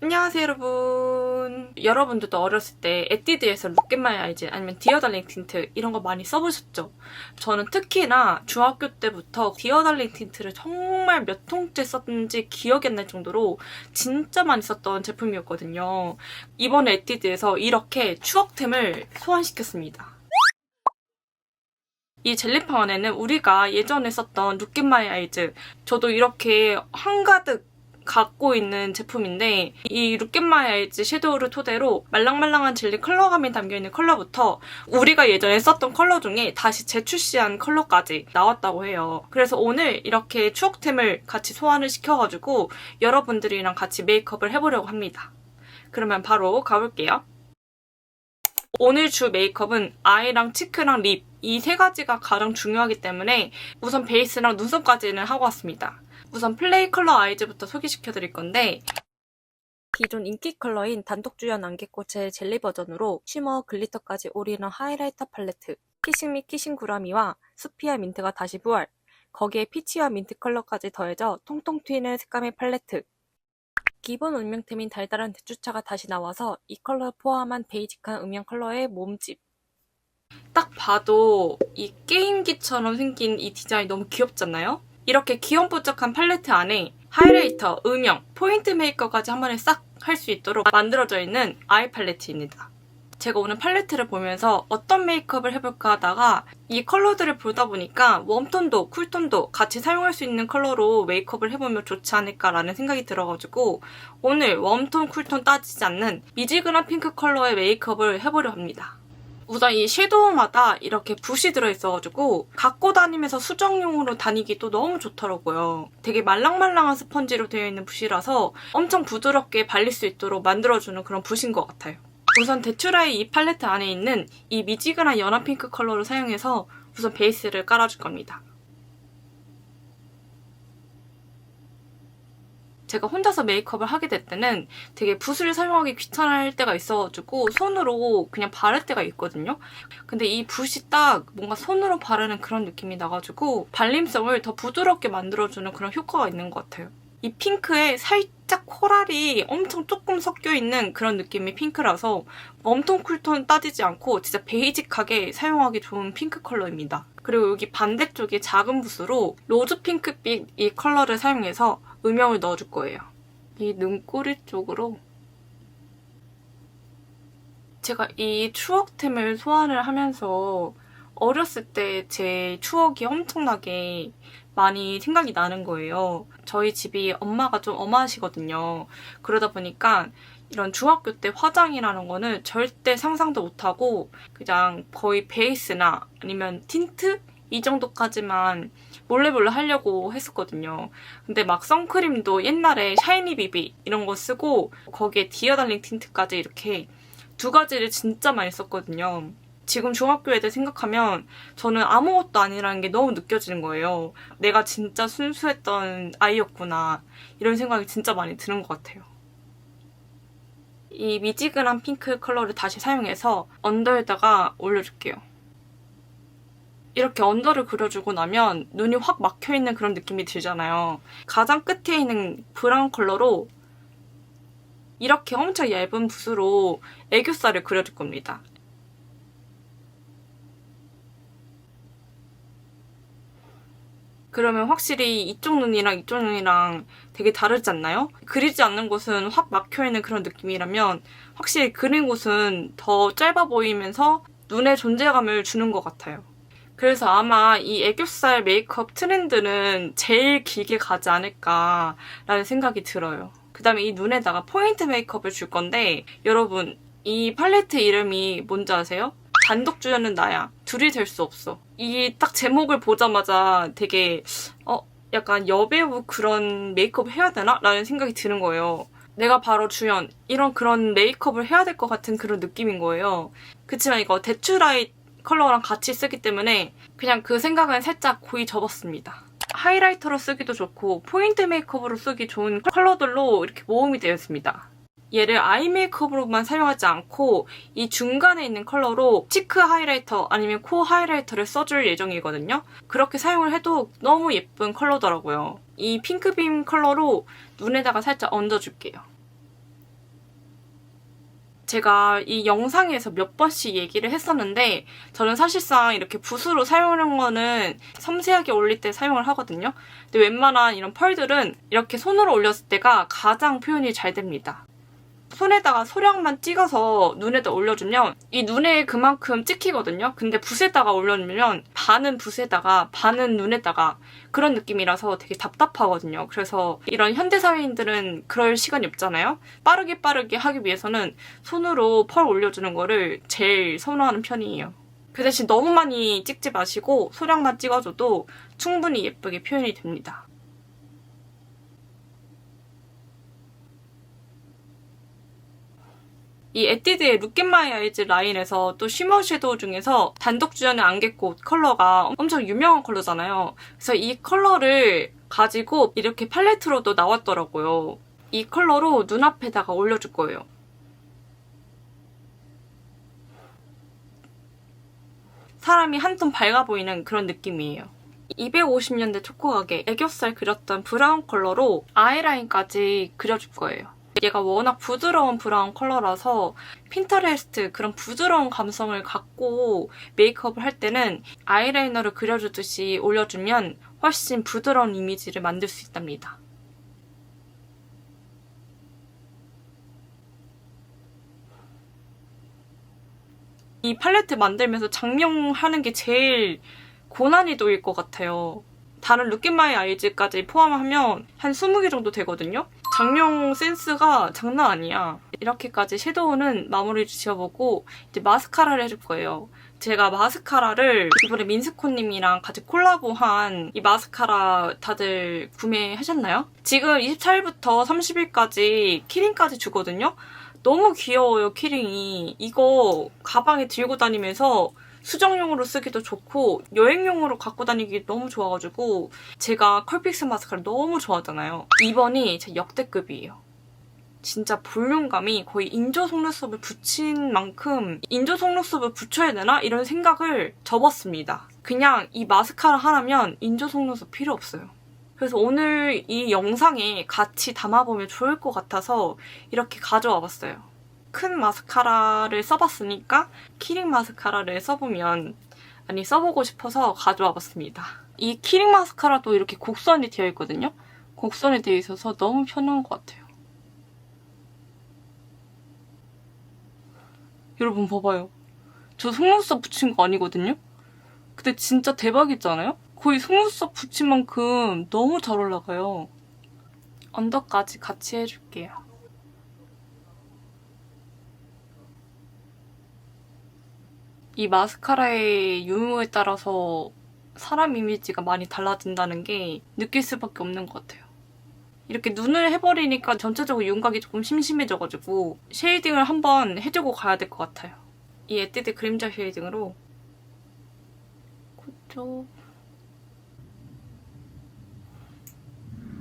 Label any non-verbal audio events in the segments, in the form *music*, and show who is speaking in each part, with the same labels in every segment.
Speaker 1: 안녕하세요 여러분. 여러분들도 어렸을 때 에뛰드에서 룩겟마이 아이즈 아니면 디어달링 틴트 이런 거 많이 써보셨죠? 저는 특히나 중학교 때부터 디어달링 틴트를 정말 몇 통째 썼는지 기억이 안 날 정도로 진짜 많이 썼던 제품이었거든요. 이번에 에뛰드에서 이렇게 추억템을 소환시켰습니다. 이 젤리팡 안에는 우리가 예전에 썼던 룩겟마이 아이즈 저도 이렇게 한가득 갖고 있는 제품인데 이 룩겟마이 아이즈 섀도우를 토대로 말랑말랑한 젤리 컬러감이 담겨있는 컬러부터 우리가 예전에 썼던 컬러 중에 다시 재출시한 컬러까지 나왔다고 해요. 그래서 오늘 이렇게 추억템을 같이 소환을 시켜가지고 여러분들이랑 같이 메이크업을 해보려고 합니다. 그러면 바로 가볼게요. 오늘 주 메이크업은 아이랑 치크랑 립 이 세 가지가 가장 중요하기 때문에 우선 베이스랑 눈썹까지는 하고 왔습니다. 우선 플레이 컬러 아이즈부터 소개시켜 드릴 건데 기존 인기 컬러인 단독주연 안개꽃의 젤리 버전으로 쉬머 글리터까지 올인한 하이라이터 팔레트 키싱 및 키싱 구라미와 수피아 민트가 다시 부활 거기에 피치와 민트 컬러까지 더해져 통통 튀는 색감의 팔레트 기본 음영템인 달달한 대추차가 다시 나와서 이 컬러 포함한 베이직한 음영 컬러의 몸집 딱 봐도 이 게임기처럼 생긴 이 디자인 너무 귀엽잖아요? 이렇게 귀염뽀짝한 팔레트 안에 하이라이터, 음영, 포인트 메이커까지 한 번에 싹 할 수 있도록 만들어져 있는 아이 팔레트입니다. 제가 오늘 팔레트를 보면서 어떤 메이크업을 해볼까 하다가 이 컬러들을 보다 보니까 웜톤도 쿨톤도 같이 사용할 수 있는 컬러로 메이크업을 해보면 좋지 않을까라는 생각이 들어가지고 오늘 웜톤, 쿨톤 따지지 않는 미지근한 핑크 컬러의 메이크업을 해보려 합니다. 우선 이 섀도우마다 이렇게 붓이 들어있어가지고 갖고 다니면서 수정용으로 다니기도 너무 좋더라고요. 되게 말랑말랑한 스펀지로 되어 있는 붓이라서 엄청 부드럽게 발릴 수 있도록 만들어주는 그런 붓인 것 같아요. 우선 대추라의 이 팔레트 안에 있는 이 미지근한 연한 핑크 컬러를 사용해서 우선 베이스를 깔아줄 겁니다. 제가 혼자서 메이크업을 하게 될 때는 되게 붓을 사용하기 귀찮을 때가 있어가지고 손으로 그냥 바를 때가 있거든요. 근데 이 붓이 딱 뭔가 손으로 바르는 그런 느낌이 나가지고 발림성을 더 부드럽게 만들어주는 그런 효과가 있는 것 같아요. 이 핑크에 살짝 코랄이 엄청 조금 섞여있는 그런 느낌의 핑크라서 웜톤 쿨톤 따지지 않고 진짜 베이직하게 사용하기 좋은 핑크 컬러입니다. 그리고 여기 반대쪽에 작은 붓으로 로즈 핑크빛 이 컬러를 사용해서 음영을 넣어줄 거예요. 이 눈꼬리 쪽으로 제가 이 추억템을 소환을 하면서 어렸을 때 제 추억이 엄청나게 많이 생각이 나는 거예요. 저희 집이 엄마가 좀 엄하시거든요. 그러다 보니까 이런 중학교 때 화장이라는 거는 절대 상상도 못하고 그냥 거의 베이스나 아니면 틴트? 이 정도까지만 몰래 몰래 하려고 했었거든요. 근데 막 선크림도 옛날에 샤이니 비비 이런 거 쓰고 거기에 디어 달링 틴트까지 이렇게 두 가지를 진짜 많이 썼거든요. 지금 중학교 애들 생각하면 저는 아무것도 아니라는 게 너무 느껴지는 거예요. 내가 진짜 순수했던 아이였구나. 이런 생각이 진짜 많이 드는 것 같아요. 이 미지근한 핑크 컬러를 다시 사용해서 언더에다가 올려줄게요. 이렇게 언더를 그려주고 나면 눈이 확 막혀있는 그런 느낌이 들잖아요. 가장 끝에 있는 브라운 컬러로 이렇게 엄청 얇은 붓으로 애교살을 그려줄 겁니다. 그러면 확실히 이쪽 눈이랑 이쪽 눈이랑 되게 다르지 않나요? 그리지 않는 곳은 확 막혀있는 그런 느낌이라면 확실히 그린 곳은 더 짧아 보이면서 눈에 존재감을 주는 것 같아요. 그래서 아마 이 애교살 메이크업 트렌드는 제일 길게 가지 않을까라는 생각이 들어요. 그 다음에 이 눈에다가 포인트 메이크업을 줄 건데 여러분 이 팔레트 이름이 뭔지 아세요? 단독 주연은 나야. 둘이 될 수 없어. 이 딱 제목을 보자마자 되게 어 약간 여배우 그런 메이크업 해야 되나? 라는 생각이 드는 거예요. 내가 바로 주연 이런 그런 메이크업을 해야 될 것 같은 그런 느낌인 거예요. 그치만 이거 대추라이 컬러랑 같이 쓰기 때문에 그냥 그 생각은 살짝 고이 접었습니다. 하이라이터로 쓰기도 좋고 포인트 메이크업으로 쓰기 좋은 컬러들로 이렇게 모음이 되어 있습니다. 얘를 아이 메이크업으로만 사용하지 않고 이 중간에 있는 컬러로 치크 하이라이터 아니면 코 하이라이터를 써줄 예정이거든요. 그렇게 사용을 해도 너무 예쁜 컬러더라고요. 이 핑크빔 컬러로 눈에다가 살짝 얹어줄게요. 제가 이 영상에서 몇 번씩 얘기를 했었는데 저는 사실상 이렇게 붓으로 사용하는 거는 섬세하게 올릴 때 사용을 하거든요. 근데 웬만한 이런 펄들은 이렇게 손으로 올렸을 때가 가장 표현이 잘 됩니다. 손에다가 소량만 찍어서 눈에다 올려주면 이 눈에 그만큼 찍히거든요. 근데 붓에다가 올려주면 반은 붓에다가 반은 눈에다가 그런 느낌이라서 되게 답답하거든요. 그래서 이런 현대사회인들은 그럴 시간이 없잖아요. 빠르게 빠르게 하기 위해서는 손으로 펄 올려주는 거를 제일 선호하는 편이에요. 그 대신 너무 많이 찍지 마시고 소량만 찍어줘도 충분히 예쁘게 표현이 됩니다. 이 에뛰드의 룩겟마이 아이즈 라인에서 또 쉬머 섀도우 중에서 단독 주연의 안개꽃 컬러가 엄청 유명한 컬러잖아요. 그래서 이 컬러를 가지고 이렇게 팔레트로도 나왔더라고요. 이 컬러로 눈앞에다가 올려줄 거예요. 사람이 한톤 밝아 보이는 그런 느낌이에요. 250년대 초코가게 애교살 그렸던 브라운 컬러로 아이라인까지 그려줄 거예요. 얘가 워낙 부드러운 브라운 컬러라서 핀터레스트 그런 부드러운 감성을 갖고 메이크업을 할 때는 아이라이너를 그려주듯이 올려주면 훨씬 부드러운 이미지를 만들 수 있답니다. 이 팔레트 만들면서 장명하는 게 제일 고난이도일 것 같아요. 다른 룩앤마이 아이즈까지 포함하면 한 20개 정도 되거든요. 장명 센스가 장난 아니야. 이렇게까지 섀도우는 마무리 지어보고 이제 마스카라를 해줄 거예요. 제가 마스카라를 이번에 민스코님이랑 같이 콜라보한 이 마스카라 다들 구매하셨나요? 지금 24일부터 30일까지 키링까지 주거든요? 너무 귀여워요, 키링이. 이거 가방에 들고 다니면서 수정용으로 쓰기도 좋고 여행용으로 갖고 다니기 너무 좋아가지고 제가 컬픽스 마스카라 너무 좋아하잖아요. 2번이 제 역대급이에요. 진짜 볼륨감이 거의 인조 속눈썹을 붙인 만큼 인조 속눈썹을 붙여야 되나? 이런 생각을 접었습니다. 그냥 이 마스카라 하나면 인조 속눈썹 필요 없어요. 그래서 오늘 이 영상에 같이 담아보면 좋을 것 같아서 이렇게 가져와 봤어요. 큰 마스카라를 써봤으니까 키링 마스카라를 써보면 아니 써보고 싶어서 가져와 봤습니다. 이 키링 마스카라도 이렇게 곡선이 되어 있거든요. 곡선이 되어 있어서 너무 편한 것 같아요. 여러분 봐봐요. 저 속눈썹 붙인 거 아니거든요? 근데 진짜 대박이잖아요? 거의 속눈썹 붙인 만큼 너무 잘 올라가요. 언더까지 같이 해줄게요. 이 마스카라의 유무에 따라서 사람 이미지가 많이 달라진다는 게 느낄 수밖에 없는 것 같아요. 이렇게 눈을 해버리니까 전체적으로 윤곽이 조금 심심해져가지고 쉐이딩을 한번 해주고 가야 될 것 같아요. 이 에뛰드 그림자 쉐이딩으로 그쪽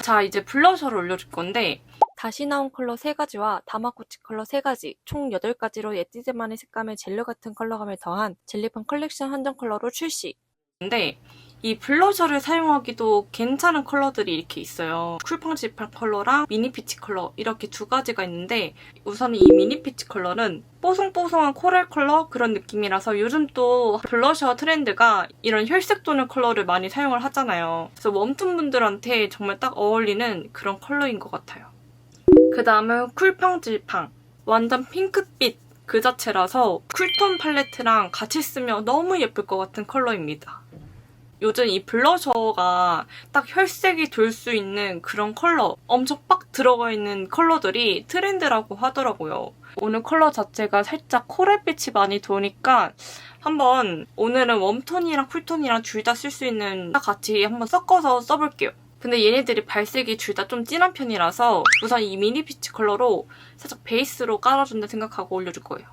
Speaker 1: 자 이제 블러셔를 올려줄 건데 다시 나온 컬러 3가지와 다마코치 컬러 3가지, 총 8가지로 에뛰드만의 색감의 젤리 같은 컬러감을 더한 젤리판 컬렉션 한정 컬러로 출시. 근데 이 블러셔를 사용하기도 괜찮은 컬러들이 이렇게 있어요. 쿨팡지팡 컬러랑 미니피치 컬러 이렇게 두 가지가 있는데 우선 이 미니피치 컬러는 뽀송뽀송한 코랄 컬러 그런 느낌이라서 요즘 또 블러셔 트렌드가 이런 혈색 도는 컬러를 많이 사용을 하잖아요. 그래서 웜톤 분들한테 정말 딱 어울리는 그런 컬러인 것 같아요. 그 다음은 쿨팡질팡. 완전 핑크빛 그 자체라서 쿨톤 팔레트랑 같이 쓰면 너무 예쁠 것 같은 컬러입니다. 요즘 이 블러셔가 딱 혈색이 돌 수 있는 그런 컬러, 엄청 빡 들어가 있는 컬러들이 트렌드라고 하더라고요. 오늘 컬러 자체가 살짝 코랄빛이 많이 도니까 한번 오늘은 웜톤이랑 쿨톤이랑 둘 다 쓸 수 있는 같이 한번 섞어서 써볼게요. 근데 얘네들이 발색이 둘 다 좀 진한 편이라서 우선 이 미니 피치 컬러로 살짝 베이스로 깔아준다 생각하고 올려줄 거예요.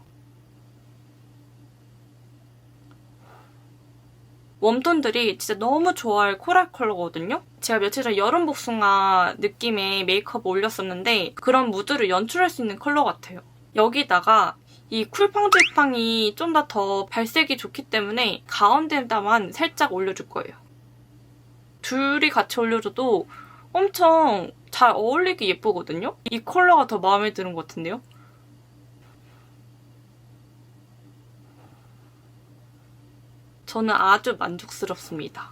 Speaker 1: 웜톤들이 진짜 너무 좋아할 코랄 컬러거든요? 제가 며칠 전 여름 복숭아 느낌의 메이크업 올렸었는데 그런 무드를 연출할 수 있는 컬러 같아요. 여기다가 이 쿨팡질팡이 좀 더 더 발색이 좋기 때문에 가운데다만 살짝 올려줄 거예요. 둘이 같이 올려줘도 엄청 잘 어울리게 예쁘거든요? 이 컬러가 더 마음에 드는 것 같은데요? 저는 아주 만족스럽습니다.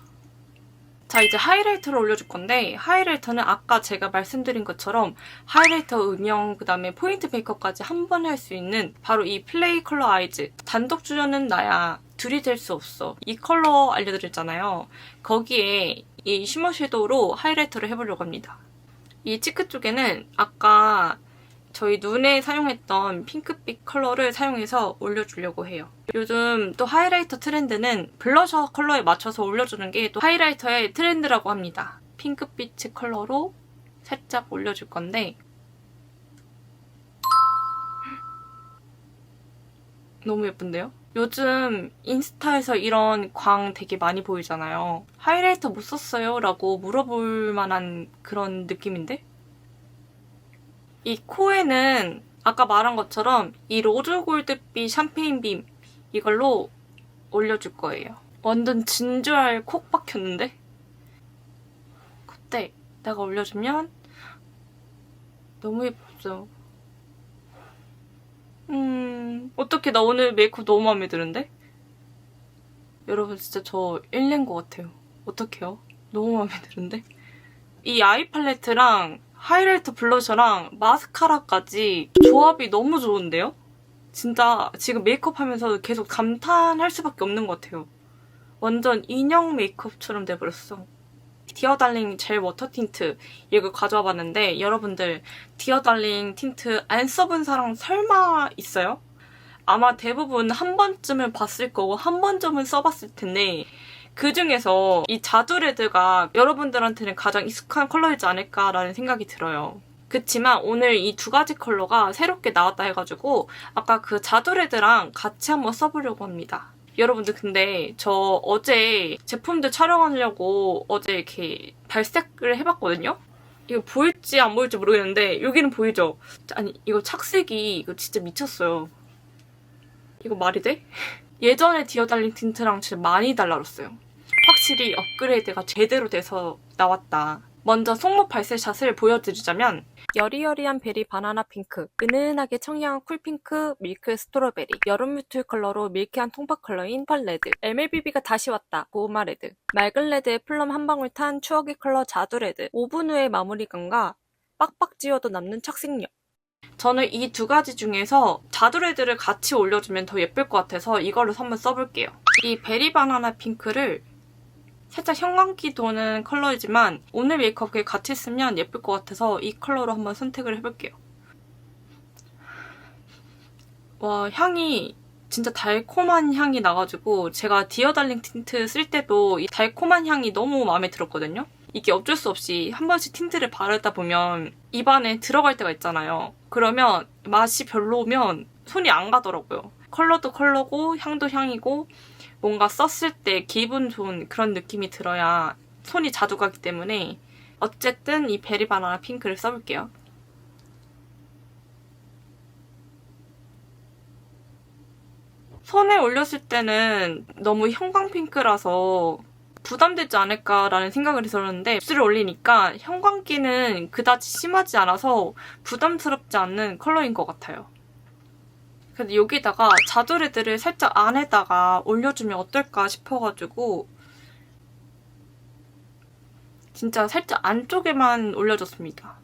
Speaker 1: 자 이제 하이라이터를 올려줄 건데 하이라이터는 아까 제가 말씀드린 것처럼 하이라이터 음영 그 다음에 포인트 메이크업까지 한 번 할 수 있는 바로 이 플레이 컬러 아이즈 단독 주연은 나야 둘이 될 수 없어 이 컬러 알려드렸잖아요 거기에 이 쉬머 섀도우로 하이라이터를 해보려고 합니다. 이 치크 쪽에는 아까 저희 눈에 사용했던 핑크빛 컬러를 사용해서 올려주려고 해요. 요즘 또 하이라이터 트렌드는 블러셔 컬러에 맞춰서 올려주는 게 또 하이라이터의 트렌드라고 합니다. 핑크빛 컬러로 살짝 올려줄 건데 너무 예쁜데요? 요즘 인스타에서 이런 광 되게 많이 보이잖아요. 하이라이터 못 썼어요? 라고 물어볼 만한 그런 느낌인데? 이 코에는 아까 말한 것처럼 이 로즈 골드빛 샴페인 빔 이걸로 올려줄 거예요. 완전 진주알 콕 박혔는데? 그때 내가 올려주면 너무 예쁘죠? 음, 어떻게 나 오늘 메이크업 너무 마음에 드는데? 여러분 진짜 저 1년 것 같아요. 어떡해요? 너무 마음에 드는데? 이 아이 팔레트랑 하이라이터 블러셔랑 마스카라까지 조합이 너무 좋은데요? 진짜 지금 메이크업 하면서 계속 감탄할 수밖에 없는 것 같아요. 완전 인형 메이크업처럼 돼버렸어. 디어달링 젤 워터 틴트 이걸 가져와 봤는데 여러분들 디어달링 틴트 안 써본 사람 설마 있어요? 아마 대부분 한 번쯤은 봤을 거고 한 번쯤은 써봤을 텐데 그 중에서 이 자두레드가 여러분들한테는 가장 익숙한 컬러이지 않을까라는 생각이 들어요. 그치만 오늘 이 두 가지 컬러가 새롭게 나왔다 해가지고 아까 그 자두 레드랑 같이 한번 써보려고 합니다. 여러분들 근데 저 어제 제품들 촬영하려고 어제 이렇게 발색을 해봤거든요? 이거 보일지 안 보일지 모르겠는데 여기는 보이죠? 아니 이거 착색이 이거 진짜 미쳤어요. 이거 말이 돼? *laughs* 예전에 디어달링 틴트랑 진짜 많이 달라졌어요. 확실히 업그레이드가 제대로 돼서 나왔다. 먼저 속목 발색샷을 보여드리자면 여리여리한 베리 바나나 핑크, 은은하게 청량한 쿨핑크, 밀크 스트로베리, 여름 뮤트 컬러로 밀키한 통밥 컬러인 펄 레드, MLBB가 다시 왔다, 고구마 레드, 맑은 레드에 플럼 한 방울 탄 추억의 컬러 자두 레드, 5분 후의 마무리감과 빡빡 지워도 남는 착색력. 저는 이 두 가지 중에서 자두레드를 같이 올려주면 더 예쁠 것 같아서 이걸로 한번 써볼게요. 이 베리 바나나 핑크를 살짝 형광기 도는 컬러이지만 오늘 메이크업에 같이 쓰면 예쁠 것 같아서 이 컬러로 한번 선택을 해볼게요. 와 향이 진짜 달콤한 향이 나가지고 제가 디어달링 틴트 쓸 때도 이 달콤한 향이 너무 마음에 들었거든요. 이게 어쩔 수 없이 한 번씩 틴트를 바르다 보면 입안에 들어갈 때가 있잖아요. 그러면 맛이 별로면 손이 안 가더라고요. 컬러도 컬러고 향도 향이고 뭔가 썼을 때 기분 좋은 그런 느낌이 들어야 손이 자주 가기 때문에 어쨌든 이 베리 바나나 핑크를 써볼게요. 손에 올렸을 때는 너무 형광핑크라서 부담되지 않을까라는 생각을 했었는데 입술을 올리니까 형광기는 그다지 심하지 않아서 부담스럽지 않는 컬러인 것 같아요. 근데 여기다가 자두레드를 살짝 안에다가 올려주면 어떨까 싶어가지고 진짜 살짝 안쪽에만 올려줬습니다.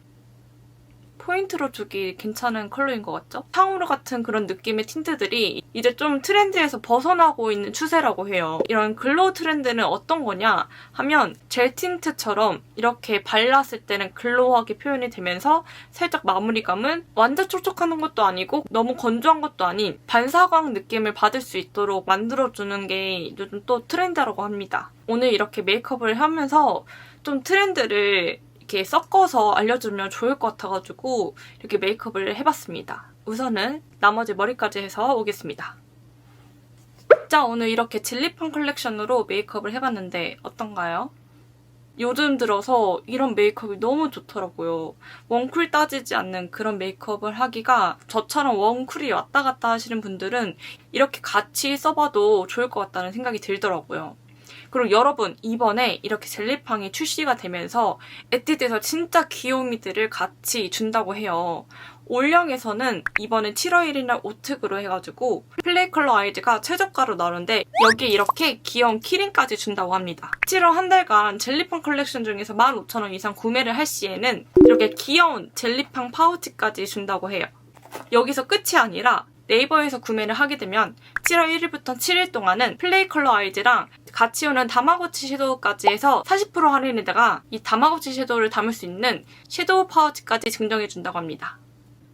Speaker 1: 포인트로 주기 괜찮은 컬러인 것 같죠? 탕후루 같은 그런 느낌의 틴트들이 이제 좀 트렌드에서 벗어나고 있는 추세라고 해요. 이런 글로우 트렌드는 어떤 거냐 하면 젤 틴트처럼 이렇게 발랐을 때는 글로우하게 표현이 되면서 살짝 마무리감은 완전 촉촉하는 것도 아니고 너무 건조한 것도 아닌 반사광 느낌을 받을 수 있도록 만들어주는 게 요즘 또 트렌드라고 합니다. 오늘 이렇게 메이크업을 하면서 좀 트렌드를 이렇게 섞어서 알려주면 좋을 것 같아가지고 이렇게 메이크업을 해봤습니다. 우선은 나머지 머리까지 해서 오겠습니다. 자, 오늘 이렇게 진리팡 컬렉션으로 메이크업을 해봤는데 어떤가요? 요즘 들어서 이런 메이크업이 너무 좋더라고요. 웜쿨 따지지 않는 그런 메이크업을 하기가 저처럼 웜쿨이 왔다 갔다 하시는 분들은 이렇게 같이 써봐도 좋을 것 같다는 생각이 들더라고요. 그리고 여러분 이번에 이렇게 젤리팡이 출시가 되면서 에뛰드에서 진짜 귀요미들을 같이 준다고 해요. 올영에서는 이번에 7월 1일 날 오특으로 해가지고 플레이 컬러 아이즈가 최저가로 나오는데 여기에 이렇게 귀여운 키링까지 준다고 합니다. 7월 한 달간 젤리팡 컬렉션 중에서 15,000원 이상 구매를 할 시에는 이렇게 귀여운 젤리팡 파우치까지 준다고 해요. 여기서 끝이 아니라 네이버에서 구매를 하게 되면 7월 1일부터 7일 동안은 플레이 컬러 아이즈랑 같이 오는 다마고치 섀도우까지 해서 40% 할인에다가 이 다마고치 섀도우를 담을 수 있는 섀도우 파우치까지 증정해준다고 합니다.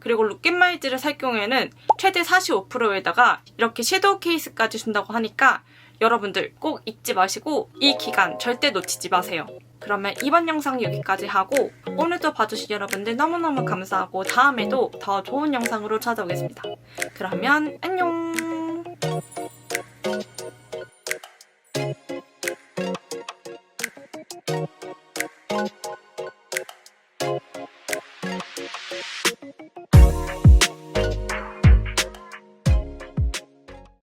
Speaker 1: 그리고 룩앤마이즈를 살 경우에는 최대 45%에다가 이렇게 섀도우 케이스까지 준다고 하니까 여러분들 꼭 잊지 마시고 이 기간 절대 놓치지 마세요. 그러면 이번 영상 여기까지 하고 오늘도 봐주신 여러분들 너무너무 감사하고 다음에도 더 좋은 영상으로 찾아오겠습니다. 그러면 안녕!